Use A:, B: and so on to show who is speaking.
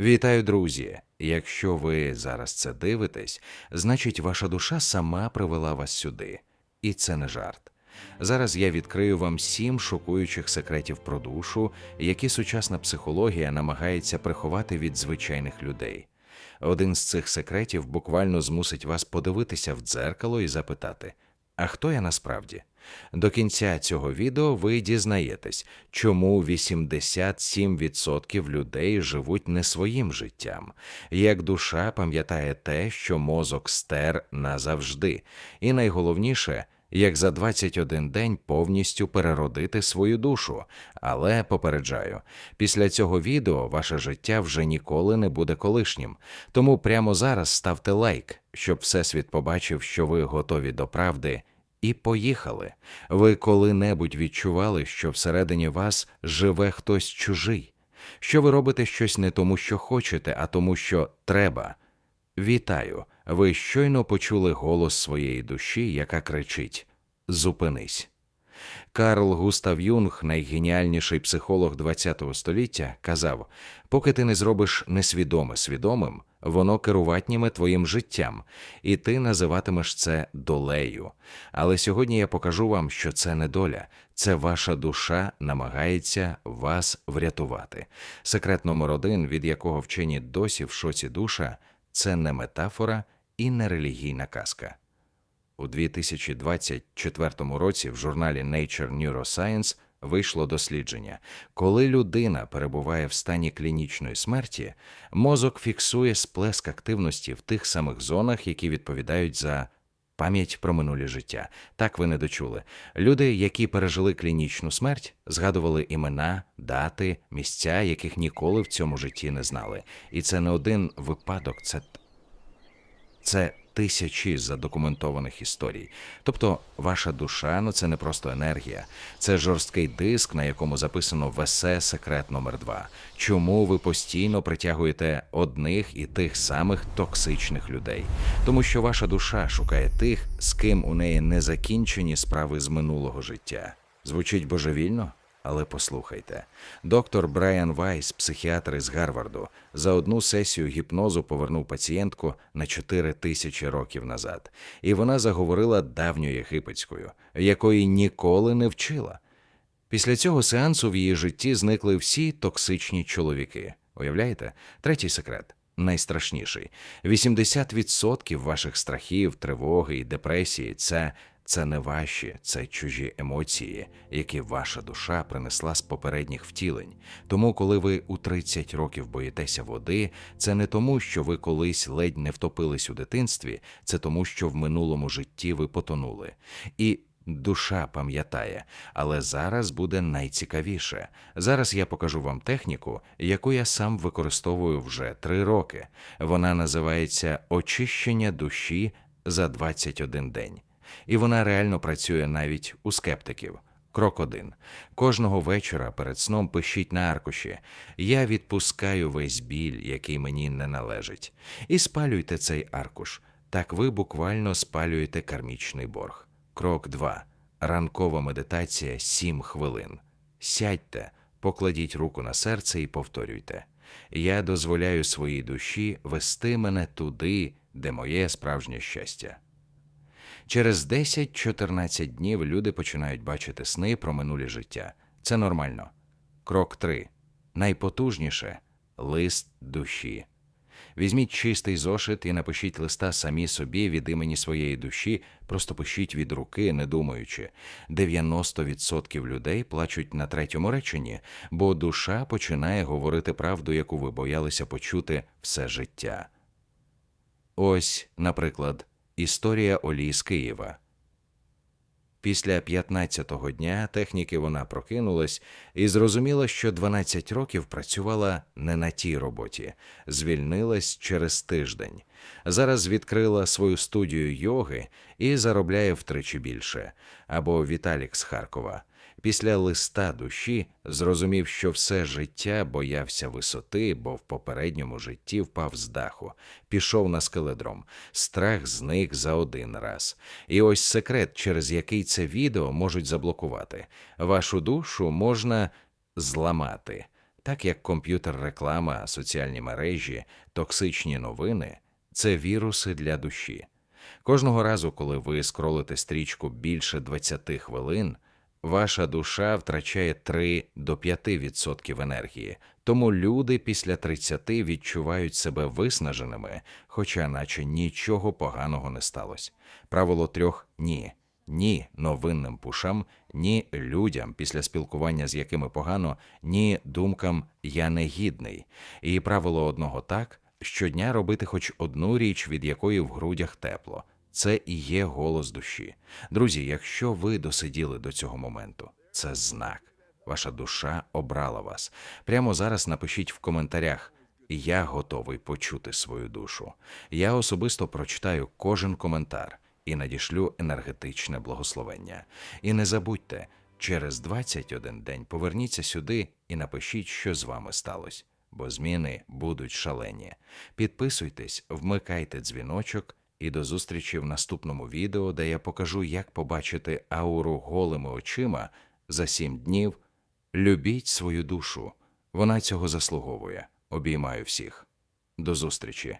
A: Вітаю, друзі! Якщо ви зараз це дивитесь, значить ваша душа сама привела вас сюди. І це не жарт. Зараз я відкрию вам сім шокуючих секретів про душу, які сучасна психологія намагається приховати від звичайних людей. Один з цих секретів буквально змусить вас подивитися в дзеркало і запитати: а хто я насправді? До кінця цього відео ви дізнаєтесь, чому 87% людей живуть не своїм життям, як душа пам'ятає те, що мозок стер назавжди, і найголовніше, як за 21 день повністю переродити свою душу. Але попереджаю, після цього відео ваше життя вже ніколи не буде колишнім. Тому прямо зараз ставте лайк, щоб всесвіт побачив, що ви готові до правди. І поїхали. Ви коли-небудь відчували, що всередині вас живе хтось чужий, що ви робите щось не тому, що хочете, а тому, що треба. Вітаю! Ви щойно почули голос своєї душі, яка кричить: Зупинись. Карл Густав Юнг, найгеніальніший психолог ХХ століття, казав: поки ти не зробиш несвідоме свідомим, воно керуватніме твоїм життям, і ти називатимеш це долею. Але сьогодні я покажу вам, що це не доля, це ваша душа намагається вас врятувати. Секрет номер один, від якого вчені досі в шоці душа, це не метафора і не релігійна казка. У 2024 році в журналі Nature Neuroscience вийшло дослідження. Коли людина перебуває в стані клінічної смерті, мозок фіксує сплеск активності в тих самих зонах, які відповідають за пам'ять про минулі життя. Так ви не дочули. Люди, які пережили клінічну смерть, згадували імена, дати, місця, яких ніколи в цьому житті не знали. І це не один випадок, це це тисячі задокументованих історій. Тобто, ваша душа ну це не просто енергія, це жорсткий диск, на якому записано весе секрет номер 2 Чому ви постійно притягуєте одних і тих самих токсичних людей? Тому що ваша душа шукає тих, з ким у неї не закінчені справи з минулого життя. Звучить божевільно? Але послухайте, доктор Брайан Вайс, психіатр із Гарварду, за одну сесію гіпнозу повернув пацієнтку на 4 тисячі років назад, і вона заговорила давньою єгипетською, якої ніколи не вчила. Після цього сеансу в її житті зникли всі токсичні чоловіки. Уявляєте? Третій секрет. Найстрашніший 80% ваших страхів, тривоги і депресії це це не ваші, це чужі емоції, які ваша душа принесла з попередніх втілень. Тому, коли ви у 30 років боїтеся води, це не тому, що ви колись ледь не втопились у дитинстві, це тому, що в минулому житті ви потонули. І Душа пам'ятає, але зараз буде найцікавіше. Зараз я покажу вам техніку, яку я сам використовую вже три роки. Вона називається очищення душі за 21 день і вона реально працює навіть у скептиків. Крок один. Кожного вечора перед сном пишіть на аркуші Я відпускаю весь біль, який мені не належить, і спалюйте цей аркуш. Так ви буквально спалюєте кармічний борг. Крок 2. Ранкова медитація 7 хвилин. Сядьте, покладіть руку на серце і повторюйте. Я дозволяю своїй душі вести мене туди, де моє справжнє щастя. Через 10-14 днів люди починають бачити сни про минулі життя. Це нормально. Крок 3. Найпотужніше лист душі. Візьміть чистий зошит і напишіть листа самі собі від імені своєї душі, просто пишіть від руки, не думаючи. 90% людей плачуть на третьому реченні, бо душа починає говорити правду, яку ви боялися почути все життя. Ось, наприклад, Історія Олі з Києва. Після 15-го дня техніки вона прокинулась і зрозуміла, що 12 років працювала не на тій роботі, звільнилась через тиждень. Зараз відкрила свою студію йоги і заробляє втричі більше. Або Віталік з Харкова після листа душі зрозумів, що все життя боявся висоти, бо в попередньому житті впав з даху, пішов на скеледром. Страх зник за один раз. І ось секрет, через який це відео можуть заблокувати. Вашу душу можна зламати. Так як комп'ютер реклама, соціальні мережі, токсичні новини це віруси для душі. Кожного разу, коли ви скролите стрічку більше 20 хвилин, ваша душа втрачає 3 до 5% енергії. Тому люди після 30 відчувають себе виснаженими, хоча наче нічого поганого не сталося. Правило трьох ні. Ні новинним пушам, ні людям, після спілкування з якими погано, ні думкам я не гідний. І правило одного так щодня робити хоч одну річ, від якої в грудях тепло. Це і є голос душі. Друзі, якщо ви досиділи до цього моменту, це знак. Ваша душа обрала вас. Прямо зараз напишіть в коментарях. Я готовий почути свою душу. Я особисто прочитаю кожен коментар і надішлю енергетичне благословення. І не забудьте, через 21 день поверніться сюди і напишіть, що з вами сталося, бо зміни будуть шалені. Підписуйтесь, вмикайте дзвіночок і до зустрічі в наступному відео, де я покажу, як побачити ауру голими очима за сім днів. Любіть свою душу. Вона цього заслуговує. Обіймаю всіх. До зустрічі.